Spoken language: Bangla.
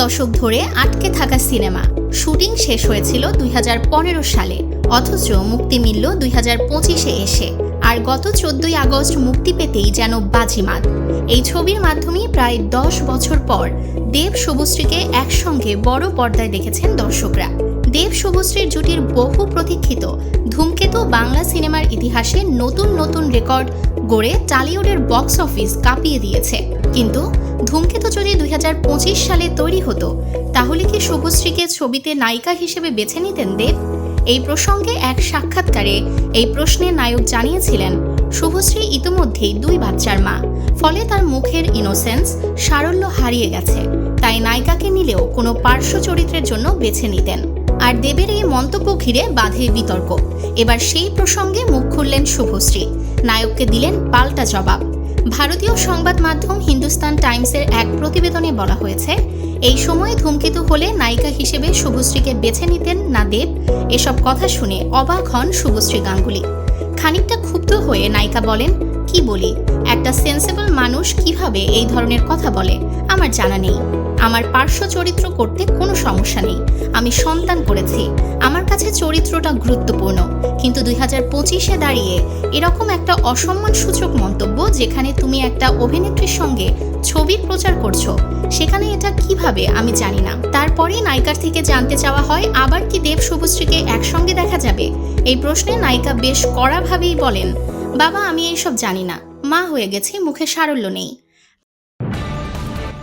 দশক ধরে আটকে থাকা সিনেমা। শুটিং শেষ হয়েছিল দুই হাজার পনেরো সালে, অথচ মুক্তি মিলল দুই পঁচিশে এসে। আর গত চোদ্দই আগস্ট মুক্তি পেতেই যেন বাজিমাত। এই ছবির মাধ্যমেই প্রায় দশ বছর পর দেব শুভশ্রীকে একসঙ্গে বড় পর্দায় দেখেছেন দর্শকরা। দেব শুভশ্রীর জুটির বহু প্রতীক্ষিত, ধূমকেতু বাংলা সিনেমার ইতিহাসে নতুন নতুন রেকর্ড গড়ে টালিউডের বক্স অফিস কাঁপিয়ে দিয়েছে। কিন্তু ধূমকেতু যদি দুই হাজার পঁচিশ সালে তৈরি হতো, তাহলে কি শুভশ্রীকে ছবিতে নায়িকা হিসেবে বেছে নিতেন দেব? এই প্রসঙ্গে এক সাক্ষাৎকারে এই প্রশ্নে নায়ক জানিয়েছিলেন, শুভশ্রী ইতিমধ্যেই দুই বাচ্চার মা। ফলে তার মুখের ইনোসেন্স সারল্য হারিয়ে গেছে। তাই নায়িকাকে নিলেও কোনো পার্শ্ব চরিত্রের জন্য বেছে নিতেন। আর দেবের এই মন্তব্য ঘিরে বাঁধে বিতর্ক। এবার সেই প্রসঙ্গে মুখ খুললেন শুভশ্রী। নায়ককে দিলেন পাল্টা জবাব। ভারতীয় সংবাদ মাধ্যম হিন্দুস্তান টাইমসের এক প্রতিবেদনে বলা হয়েছে, এই সময়ে ধূমকেতু হলে নায়িকা হিসেবে শুভশ্রীকে বেছে নিতেন না দেব। এসব কথা শুনে অবাক হন শুভশ্রী গাঙ্গুলি। খানিকটা ক্ষুব্ধ হয়ে নায়িকা বলেন, কি বলি? একটা সেন্সেবল মানুষ কীভাবে এই ধরনের কথা বলে? আমার জানা নেই। আমার পার্শ্ব চরিত্র করতে কোনো সমস্যা নেই। আমি সন্তান করেছি। আমার কাছে চরিত্রটা গুরুত্বপূর্ণ। কিন্তু দুই হাজার পঁচিশে দাঁড়িয়ে এরকম একটা অসম্মানসূচক মন্তব্য যেখানে তুমি একটা অভিনেত্রীর সঙ্গে ছবির প্রচার করছ, সেখানে এটা কীভাবে আমি জানি না। তারপরে নায়িকার থেকে জানতে চাওয়া হয়, আবার কি দেব শুভশ্রীকে একসঙ্গে দেখা যাবে? এই প্রশ্নে নায়িকা বেশ কড়াভাবেই বলেন, বাবা, আমি এইসব জানি না। মা হয়ে গেছে, মুখে সারল্য নেই।